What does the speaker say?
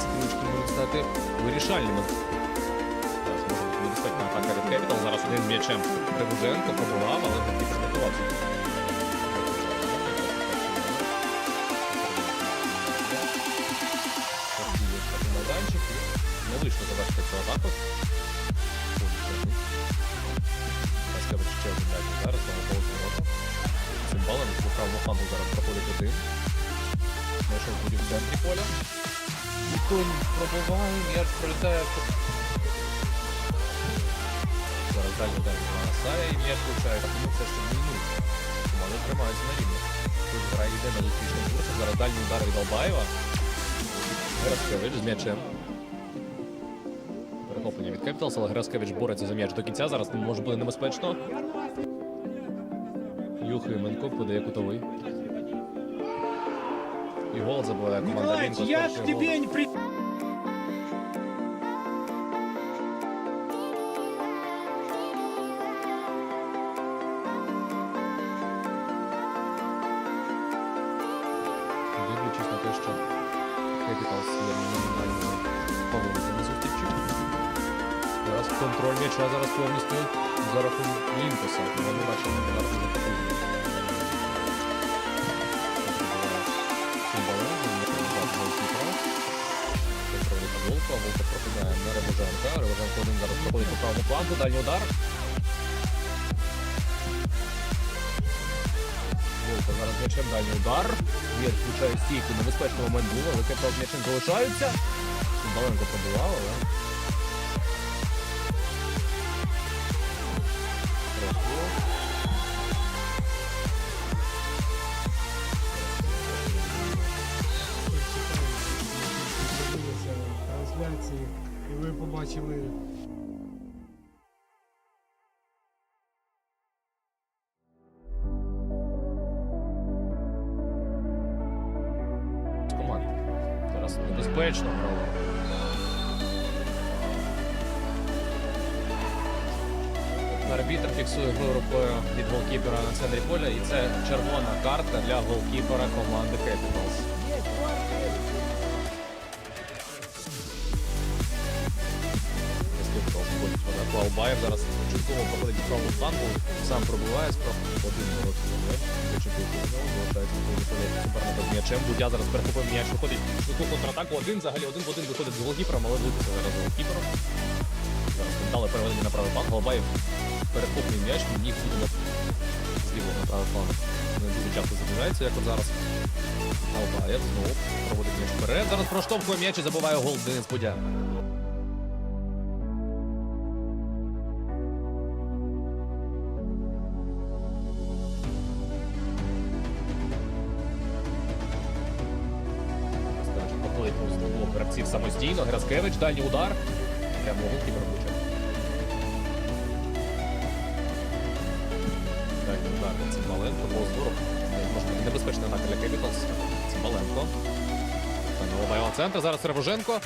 Ці кулички можуть стати вирішальними. Небезпечна атака від Кепітал. Зараз один м'ячем Кривуженко пробував, але таки підготувався. Не вийшло завершити цю атаку. Паскевич ще один м'яч зараз, тому полос ворота. Цим балом правому зараз проходить один. Знайшов буде в центрі поля. Віконь пробиває, м'яч пролітає. Зараз дальній удар від і м'яч влучає. Тому все ж таки ну, команда тримається на рівні. Тут грає йде на успішному курсі. Зараз дальній удар від Албаєва. Гераскевич з м'ячем. Перехоплення від Кепіталс, але Гераскевич бореться за м'яч до кінця. Зараз може бути небезпечно. Юхименко подає кутовий. І гол забиває команда Николаевич, Лінко. я перший к гол. тебе не при... Дивлячись на те, що Кепіталс є номінальними фаворитами зустрічі. Зараз контроль м'яча зараз повністю за рахунок Лінкоса. Ми не бачимо зараз правому флангу, дальній удар. Волка зараз м'ячем дальній удар. М'яч включає стійку, небезпечний момент був, але Кепітал з м'ячем залишаються. Цимбаленко пробивав, але... Трансляції, і ви побачили Зараз небезпечно грало. Арбітр фіксує гру рукою від голкіпера на центрі поля, і це червона картка для голкіпера команди Capitals. Capitals входить в атаку. Албаєв зараз чудово проходить правого флангу, сам пробиває, справді один м'ячем. Дудя зараз перехопив м'яч, виходить швидку контратаку. Один взагалі один в один виходить з голкіпером, але вибиться зараз з голкіпером. Зараз дали переведення на правий фланг. Голобаєв перехопний м'яч, міг бути з лівого на правий фланг. Не дуже часто забігається, як от зараз. Голбаєв знову проводить м'яч вперед. Зараз проштовхує м'яч і забиває гол Денис Будя. Гравців самостійно. Граскевич, дальній удар. Прямо голкіпер влучає. Дальній удар Цимбаленко. Бозворок. ворог. Можна небезпечна атака для Кепіталс. Цимбаленко. Новий центр. Зараз Ревоженко.